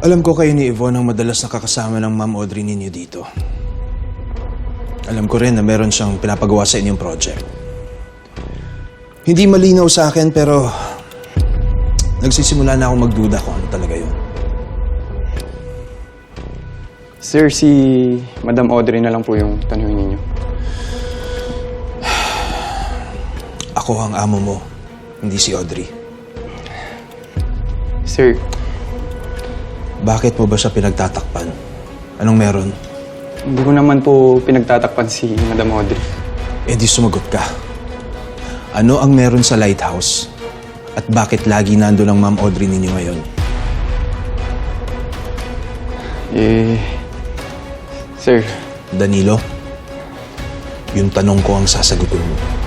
Alam ko kayo ni Yvonne ang madalas nakakasama ng Ma'am Audrey ninyo dito. Alam ko rin na meron siyang pinapagawa sa inyong project. Hindi malinaw sa akin pero nagsisimula na ako magduda kung ano talaga yun. Sir, si Madam Audrey na lang po yung tanungin ninyo. Ako ang amo mo, hindi si Audrey. Sir, Bakit mo ba siya pinagtatakpan? Anong meron? hindi ko naman po pinagtatakpan si Madam Audrey. Eh di sumagot ka. Ano ang meron sa lighthouse? At bakit lagi nando ang Ma'am Audrey ninyo ngayon? Eh, sir, Danilo, yung tanong ko ang sasagutin mo.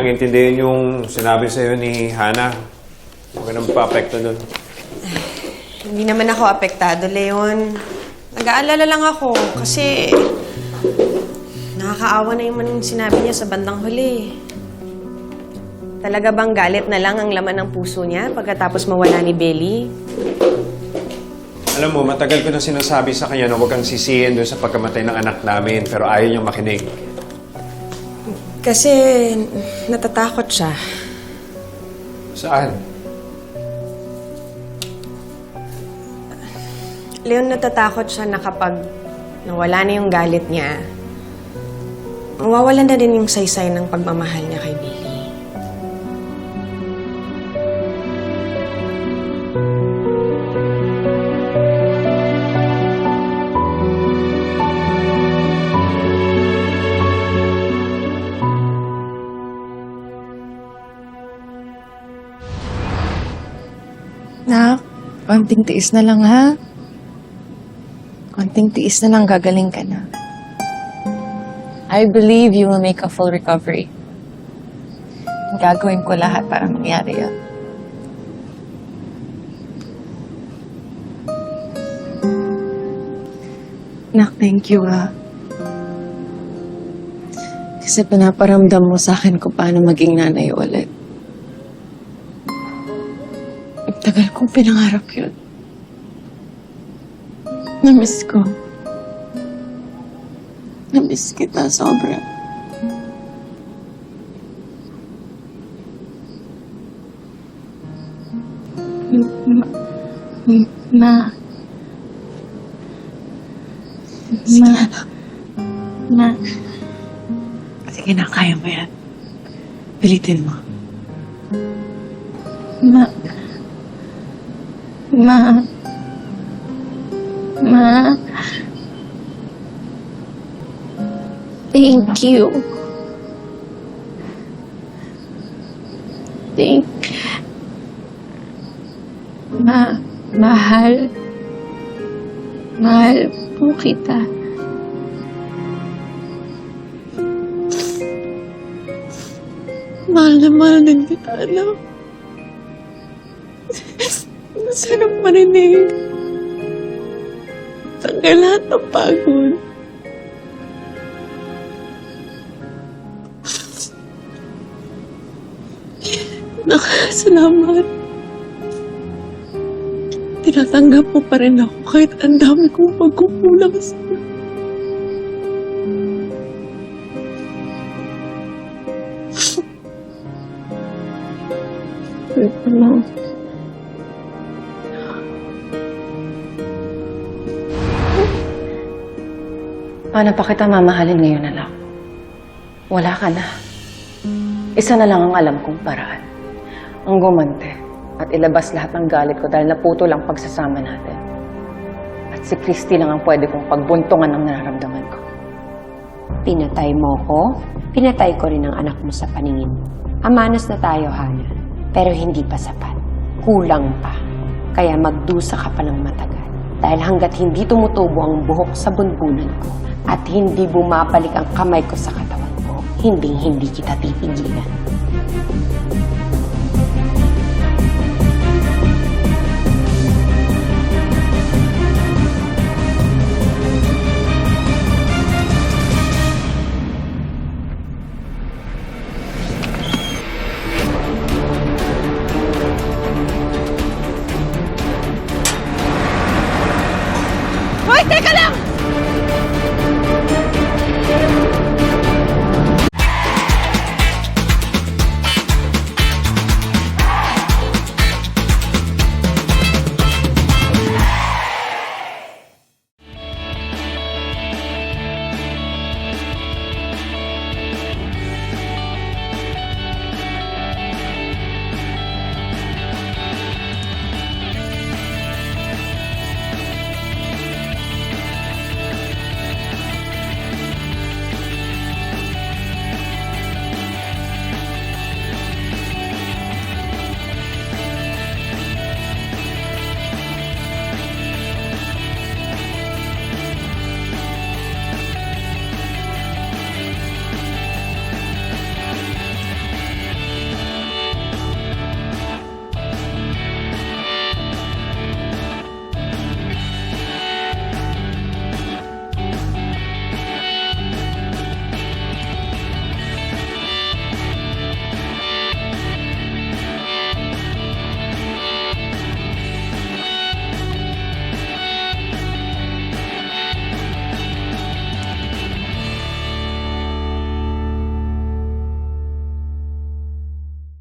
Nang intindihin yung sinabi sa'yo ni Hana. Huwag ka nang papekto nun. Hindi naman ako apektado, Leon. Nag-aalala lang ako kasi nakakaawa na yung manong sinabi niya sa bandang huli. Talaga bang galit na lang ang laman ng puso niya pagkatapos mawala ni Belly? Alam mo, matagal ko na sinasabi sa kanya na huwag kang sisihin doon sa pagkamatay ng anak namin, pero ayaw niyang makinig. Kasi natatakot siya. Saan? Leon, natatakot siya na kapag nawala na yung galit niya, mawawalan na din yung saysay ng pagmamahal niya kay Billy. Konting tiis na lang ha. Konting tiis na lang, gagaling ka na. I believe you will make a full recovery. Gagawin ko lahat para mangyari yun. Nak, thank you ha. Kasi pinaparamdam mo sa akin kung paano maging nanay ulit. Tagal kong pinangarap yun. Namiss ko. Namiss kita sobra. Ma. Ma. Ma. Ma. Sige na, kaya mo yan. Pilitin mo. Ma. Ma. Ma. Thank you. Thank Ma, mahal. Mahal po kita. Mahal na mahal din kita, alam. Masarap marinig. Tanggal lahat ng pagod. Nakasalamat. Tinatanggap mo pa rin ako kahit ang dami kong pagkukulang sa Ano? Paano pa kita mamahalin ngayon, anak? Wala ka na. Isa na lang ang alam kong paraan. Ang gumante at ilabas lahat ng galit ko dahil naputo lang pagsasama natin. At si Christy lang ang pwede kong pagbuntungan ng nararamdaman ko. Pinatay mo ko, pinatay ko rin ang anak mo sa paningin. Amanas na tayo, Hana. Pero hindi pa sapat. Kulang pa. Kaya magdusa ka pa ng matagal. Dahil hanggat hindi tumutubo ang buhok sa bunbunan ko at hindi bumabalik ang kamay ko sa katawan ko, hindi hindi kita tipigilan.